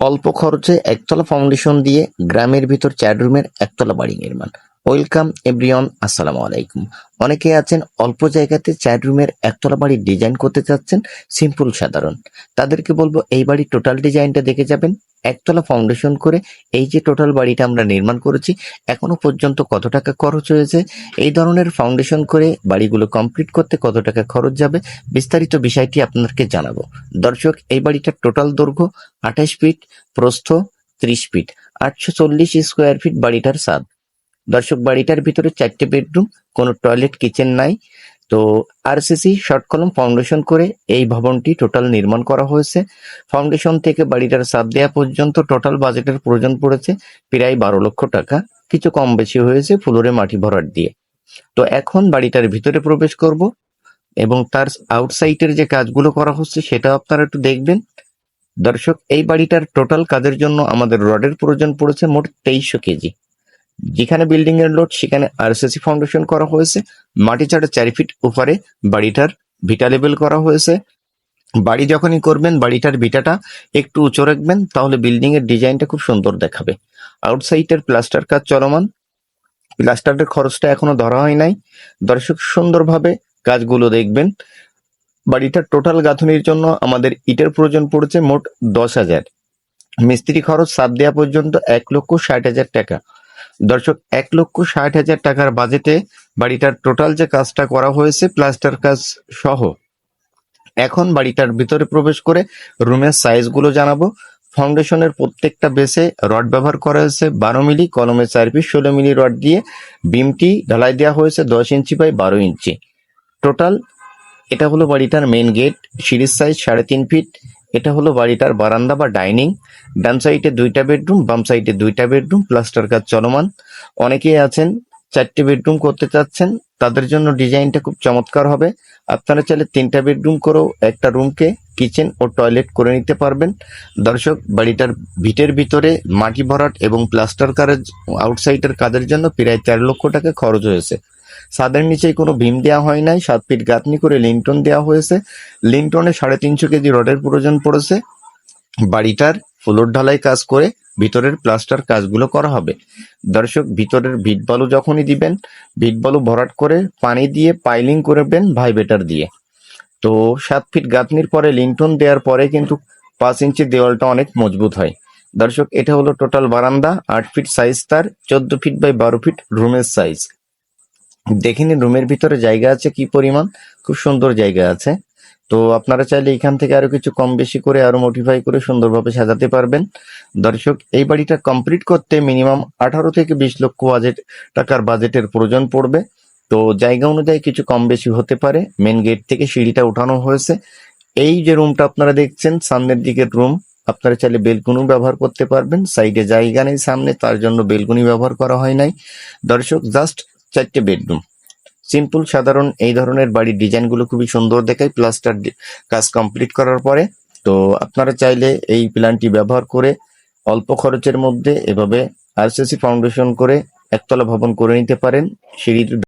অল্প খরচে একতলা ফাউন্ডেশন দিয়ে গ্রামের ভিতর চার রুমের একতলা বাড়ি নির্মাণ। ওয়েলকাম এভরিওয়ান, আসসালামু আলাইকুম। অনেকে আছেন অল্প জায়গাতে চার রুমের একতলা বাড়ি ডিজাইন করতে চাচ্ছেন, সিম্পল সাধারণ। তাদেরকে বলব এই বাড়ির টোটাল ডিজাইনটা দেখে যাবেন। একতলা ফাউন্ডেশন করে এই যে টোটাল বাড়িটা আমরা নির্মাণ করেছি, এখনও পর্যন্ত কত টাকা খরচ হয়েছে? এই ধরনের ফাউন্ডেশন করে বাড়িগুলো কমপ্লিট করতে কত টাকা খরচ যাবে? বিস্তারিত বিষয়টি আপনাদেরকে জানাব। দর্শক, এই বাড়িটার টোটাল দৈর্ঘ্য আঠাশ ফিট, প্রস্থ ত্রিশ ফিট, আটশো চল্লিশ স্কোয়ার ফিট বাড়িটার সাদ। দর্শক, বাড়িটার ভিতরে চারটে বেডরুম, কোনো টয়লেট, কিচেন নাই। তো আরসিসি শর্ট কলম ফাউন্ডেশন করে এই ভবনটি টোটাল নির্মাণ করা হয়েছে। ফাউন্ডেশন থেকে বাড়িটার সাদ দেওয়া পর্যন্ত টোটাল বাজেটের প্রয়োজন পড়েছে প্রায় বারো লক্ষ টাকা। কিছু কম বেশি হয়েছে ফ্লোরে মাটি ভরাট দিয়ে। তো এখন বাড়িটার ভিতরে প্রবেশ করব এবং তার আউটসাইডের যে কাজগুলো করা হচ্ছে সেটা আপনারা একটু দেখবেন। দর্শক, এই বাড়িটার টোটাল কাজের জন্য আমাদের রডের প্রয়োজন পড়েছে মোট তেইশশো কেজি। যেখানে বিল্ডিং এর লোড সেখানে আরসিসি ফাউন্ডেশন করা হয়েছে। মাটি ছাড়া চারি ফিট উপরে, বাড়িটার ভিটা লেভেল করা হয়েছে। বাড়ি যখনই করবেন, বাড়িটার ভিটাটা একটু উঁচু রাখবেন, তাহলে বিল্ডিং এর ডিজাইনটা খুব সুন্দর দেখাবে। আউটসাইডের প্লাস্টার কাজ চলমান। প্লাস্টারের খরচটা এখনও ধরা হয় নাই। দর্শক, সুন্দরভাবে কাজগুলো দেখবেন। বাড়িটার টোটাল গাঁথনির জন্য আমাদের ইটের প্রয়োজন পড়েছে মোট দশ হাজার। মিস্ত্রি খরচ সাত দেওয়া পর্যন্ত এক লক্ষ ষাট হাজার টাকা। দর্শক, এক লক্ষ ষাট হাজার টাকার বাজেটে বাড়িটার টোটাল যে কাজটা করা হয়েছে, প্লাস্টার কাজ সহ। এখন বাড়িটার ভিতরে প্রবেশ করে রুমের সাইজগুলো জানাব। ফাউন্ডেশনের প্রত্যেকটা বেসে রড ব্যবহার করা হয়েছে বারো মিলি কলমের চার পিস, ষোলো মিলি রড দিয়ে। বিমটি ঢালাই দেওয়া হয়েছে দশ ইঞ্চি বাই বারো ইঞ্চি। টোটাল এটা হলো বাড়িটার মেন গেট সিঁড়ির সাইজ সাড়ে তিন ফিট এটা হলো বাড়িটার বারান্দা বা ডাইনিং। ডান সাইডে দুইটা বেডরুম, বাম সাইডে দুইটা বেডরুম, প্লাস্টার কাজ চলমান। অনেকেই আছেন, চারটে বেডরুম করতে চাচ্ছেন। তাদের জন্য ডিজাইনটা খুব চমৎকার হবে। আপনারা চাইলে তিনটা বেডরুম করেও একটা রুমকে, কিচেন ও টয়লেট করে নিতে পারবেন। দর্শক, বাড়িটার ভিটের ভিতরে মাটি ভরাট এবং প্লাস্টার কাজ আউটসাইডের কাজের জন্য প্রায় চার লক্ষ টাকা খরচ হয়েছে। ছাদের নিচে কোনো ভীম দেওয়া হয় নাই, সাত ফিট গাঁথনি করে লিন্টন দেওয়া হয়েছে। লিন্টনে সাড়ে তিনশো কেজি রডের প্রয়োজন পড়েছে। বাড়িটার ফ্লোর ঢালাই কাজ করে ভিতরের প্লাস্টার কাজগুলো করা হবে। দর্শক, ভিতরের ভিট বালু যখনই দিবেন ভিট বালু ভরাট করে পানি দিয়ে পাইলিং করবেন ভাইবেটার দিয়ে। তো সাত ফিট গাঁথনির পরে লিন্টন দেওয়ার পরে কিন্তু পাঁচ ইঞ্চি দেওয়ালটা অনেক মজবুত হয়। দর্শক, এটা হলো টোটাল বারান্দা, আট ফিট সাইজ তার, চোদ্দ ফিট বাই বারো ফিট রুমের সাইজ দেখে নিন রুমের ভিতরে জায়গা আছে কি পরিমাণ? খুব সুন্দর জায়গা আছে। তো আপনারা চাইলে এখান থেকে আরও কিছু কম বেশি করে, আরও মডিফাই করে সুন্দরভাবে সাজাতে পারবেন। দর্শক, এই বাড়িটা কমপ্লিট করতে মিনিমাম আঠারো থেকে বিশ লক্ষ বাজেট টাকার বাজেটের প্রয়োজন পড়বে। তো জায়গা অনুযায়ী কিছু কম বেশি হতে পারে। মেন গেট থেকে সিঁড়িটা উঠানো হয়েছে। এই যে রুমটা আপনারা দেখছেন, সামনের দিকের রুম আপনারা চাইলে বেলকুনি ব্যবহার করতে পারবেন। সাইডে জায়গা নেই সামনে, তার জন্য বেলকুনি ব্যবহার করা হয় নাই। দর্শক জাস্ট চারটে বেডরুম। সিম্পল, সাধারণ এই ধরনের বাড়ির ডিজাইনগুলো খুবই সুন্দর দেখায়। প্লাস্টার কাজ কমপ্লিট করার পরে তো আপনারা চাইলে এই প্ল্যানটি ব্যবহার করে অল্প খরচের মধ্যে এভাবে আরসিসি ফাউন্ডেশন করে একতলা ভবন করে নিতে পারেন। সিঁড়ির